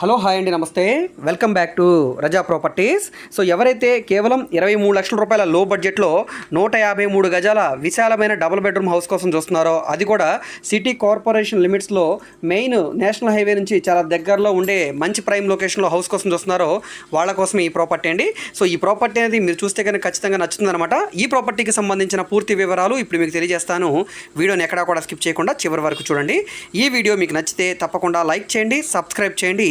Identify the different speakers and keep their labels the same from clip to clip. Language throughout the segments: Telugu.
Speaker 1: హలో హాయ్ అండి నమస్తే. Welcome back to Raza properties so ఎవరైతే కేవలం ఇరవై మూడు లక్షల రూపాయల లో బడ్జెట్లో నూట యాభై మూడు గజాల విశాలమైన డబుల్ బెడ్రూమ్ హౌస్ కోసం చూస్తున్నారో అది కూడా సిటీ కార్పొరేషన్ లిమిట్స్లో మెయిన్ నేషనల్ హైవే నుంచి చాలా దగ్గరలో ఉండే మంచి ప్రైమ్ లొకేషన్లో హౌస్ కోసం చూస్తున్నారో వాళ్ళ కోసం ఈ ప్రాపర్టీ అండి. సో ఈ ప్రాపర్టీ అనేది మీరు చూస్తే కనుక ఖచ్చితంగా నచ్చుతుందన్నమాట. ఈ ప్రాపర్టీకి సంబంధించిన పూర్తి వివరాలు ఇప్పుడు మీకు తెలియజేస్తాను. వీడియోని ఎక్కడా కూడా స్కిప్ చేయకుండా చివరి వరకు చూడండి. ఈ వీడియో మీకు నచ్చితే తప్పకుండా లైక్ చేయండి సబ్స్క్రైబ్ చేయండి.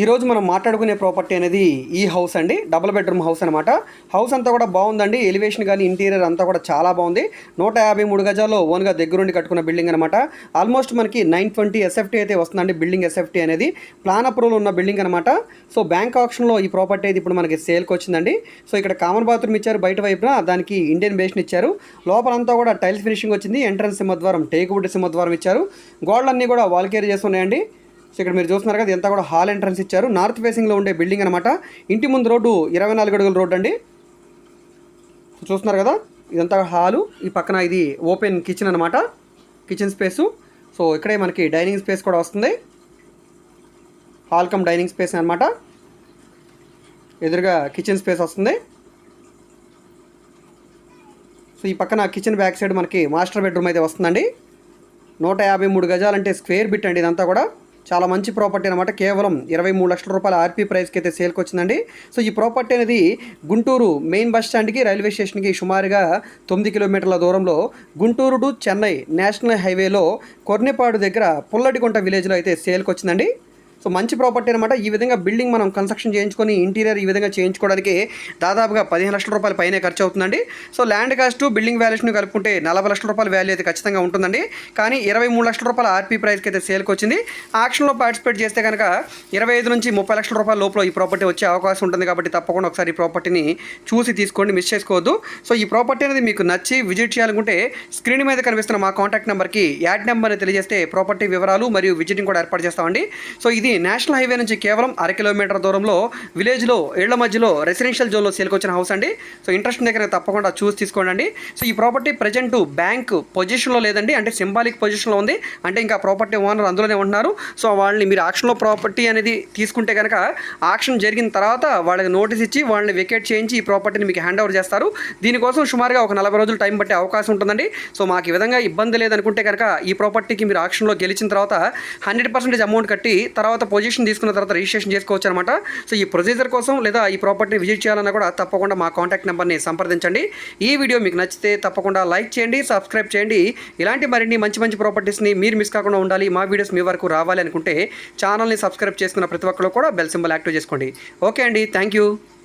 Speaker 1: ఈరోజు మనం మాట్లాడుకునే ప్రాపర్టీ అనేది ఈ హౌస్ అండి డబుల్ బెడ్రూమ్ హౌస్ అనమాట హౌస్ అంతా కూడా బాగుందండి ఎలివేషన్ కానీ ఇంటీరియర్ అంతా కూడా చాలా బాగుంది. నూట యాభై మూడు గజాల్లో ఓన్గా దగ్గరుండి కట్టుకున్న బిల్డింగ్ అనమాట ఆల్మోస్ట్ మనకి నైన్ ట్వంటీ ఎస్ఎఫ్టీ అయితే వస్తుందండి బిల్డింగ్ ఎస్ఎఫ్టీ అనేది. ప్లాన్ అప్రూవల్ ఉన్న బిల్డింగ్ అనమాట సో బ్యాంక్ ఆప్షన్లో ఈ ప్రాపర్టీ అయితే ఇప్పుడు మనకి సేల్కి వచ్చిందండి. సో ఇక్కడ కామన్ బాత్రూమ్ ఇచ్చారు బయట వైపున దానికి ఇండియన్ బేషన్ ఇచ్చారు. లోపలంతా కూడా టైల్స్ ఫినిషింగ్ వచ్చింది ఎంట్రన్స్ సింహద్వారం టేకుబుడ్డి సింహద్వారం ఇచ్చారు. గోడలన్నీ కూడా వాల్కేర్ చేస్తున్నాయండి. సో ఇక్కడ మీరు చూస్తున్నారు కదా ఇదంతా కూడా హాల్ ఎంట్రన్స్ ఇచ్చారు. నార్త్ ఫేసింగ్లో ఉండే బిల్డింగ్ అనమాట ఇంటి ముందు రోడ్డు ఇరవై నాలుగు అడుగుల రోడ్డు అండి. చూస్తున్నారు కదా ఇదంతా హాలు. ఈ పక్కన ఇది ఓపెన్ కిచెన్ అనమాట కిచెన్ స్పేసు. సో ఇక్కడే మనకి డైనింగ్ స్పేస్ కూడా వస్తుంది. హాల్ కమ్ డైనింగ్ స్పేస్ అనమాట ఎదురుగా కిచెన్ స్పేస్ వస్తుంది. సో ఈ పక్కన కిచెన్ బ్యాక్ సైడ్ మనకి మాస్టర్ బెడ్రూమ్ అయితే వస్తుందండి. నూట యాభై మూడు గజాలంటే స్క్వేర్ బిట్ అండి ఇదంతా కూడా. చాలా మంచి ప్రాపర్టీ అనమాట కేవలం ఇరవై మూడు లక్షల రూపాయల ఆర్పీ ప్రైస్కి అయితే సేల్కి వచ్చిందండి. సో ఈ ప్రాపర్టీ అనేది గుంటూరు మెయిన్ బస్ స్టాండ్కి రైల్వే స్టేషన్కి సుమారుగా తొమ్మిది కిలోమీటర్ల దూరంలో గుంటూరు టు చెన్నై నేషనల్ హైవేలో కొర్నెపాడు దగ్గర పుల్లడిగుంట విలేజ్లో అయితే సేల్కి వచ్చిందండి. సో మంచి ప్రాపర్టీ అనమాట ఈ విధంగా బిల్డింగ్ మనం కన్స్ట్రక్షన్ చేయించుకొని ఇంటీరియర్ ఈ విధంగా చేయించుకోవడానికి దాదాపుగా పదిహేను లక్షల రూపాయల పైనే ఖర్చు అవుతుందండి. So land cost building valuation కలుపుకుంటే నలభై లక్షల రూపాయల వాల్యూ అయితే ఖచ్చితంగా ఉంటుందండి. కానీ ఇరవై మూడు లక్షల రూపాయల ఆర్పీ ప్రైస్కి అయితే సేల్కి వచ్చింది. ఆక్షన్లో పార్టిసిపేట్ చేస్తే కనుక ఇరవై ఐదు నుంచి ముప్పై లక్షల రూపాయల లోపల ఈ ప్రాపర్టీ వచ్చే అవకాశం ఉంటుంది కాబట్టి తప్పకుండా ఒకసారి ఈ ప్రాపర్టీని చూసి తీసుకోండి మిస్ చేసుకోవద్దు. సో ఈ ప్రాపర్టీ అనేది మీకు నచ్చి విజిట్ చేయాలనుకుంటే స్క్రీన్ మీద కనిపిస్తున్న మా కాంటాక్ట్ నెంబర్కి యాడ్ నెంబర్ని తెలియజేస్తే ప్రాపర్టీ వివరాలు మరియు విజిటింగ్ కూడా ఏర్పాటు చేస్తామండి. సో ఇది నేషనల్ హైవే నుంచి కేవలం అర కిలోమీటర్ దూరంలో విలేజ్లో ఏళ్ళ మధ్యలో రెసిడెన్షియల్ జోన్లో సేల్కొచ్చిన హౌస్ అండి. సో ఇంట్రెస్ట్ దగ్గర తప్పకుండా చూసి తీసుకోండి సో ఈ ప్రాపర్టీ ప్రజెంట్ బ్యాంక్ పొజిషన్లో లేదండి. అంటే సింబాలిక్ పొజిషన్లో ఉంది. అంటే ఇంకా ప్రాపర్టీ ఓనర్ అందులోనే ఉంటున్నారు. సో వాళ్ళని మీరు ఆక్షన్లో ప్రాపర్టీ అనేది తీసుకుంటే కనుక ఆక్షన్ జరిగిన తర్వాత వాళ్ళకి నోటీస్ ఇచ్చి వాళ్ళని వెకేట్ చేయించి ఈ ప్రాపర్టీని మీకు హ్యాండ్ ఓవర్ చేస్తారు. దీనికోసం సుమారుగా ఒక నలభై రోజులు టైం పట్టే అవకాశం ఉంటుందండి. సో మాకు ఈ విధంగా ఇబ్బంది లేదనుకుంటే కనుక ఈ ప్రాపర్టీకి మీరు ఆక్షన్లో గెలిచిన తర్వాత హండ్రెడ్ పర్సెంటేజ్ అమౌంట్ కట్టి తర్వాత పొజిషన్ తీసుకున్న తర్వాత రిజిస్ట్రేషన్ చేసుకోవచ్చు అనమాట సో ఈ ప్రొసీజర్ కోసం లేదా ఈ ప్రాపర్టీని విజిట్ చేయాలన్నా కూడా తప్పకుండా మా కాంటాక్ట్ నెంబర్ని సంప్రదించండి. ఈ వీడియో మీకు నచ్చితే తప్పకుండా లైక్ చేయండి సబ్స్క్రైబ్ చేయండి. ఇలాంటి మరిన్ని మంచి మంచి ప్రాపర్టీస్ని మీరు మిస్ కాకుండా ఉండాలి మా వీడియోస్ మీ వరకు రావాలి అనుకుంటే ఛానల్ని సబ్స్క్రైబ్ చేసుకున్న ప్రతి ఒక్కరు కూడా బెల్ సింబల్ యాక్టివ్ చేసుకోండి. ఓకే అండి థ్యాంక్ యూ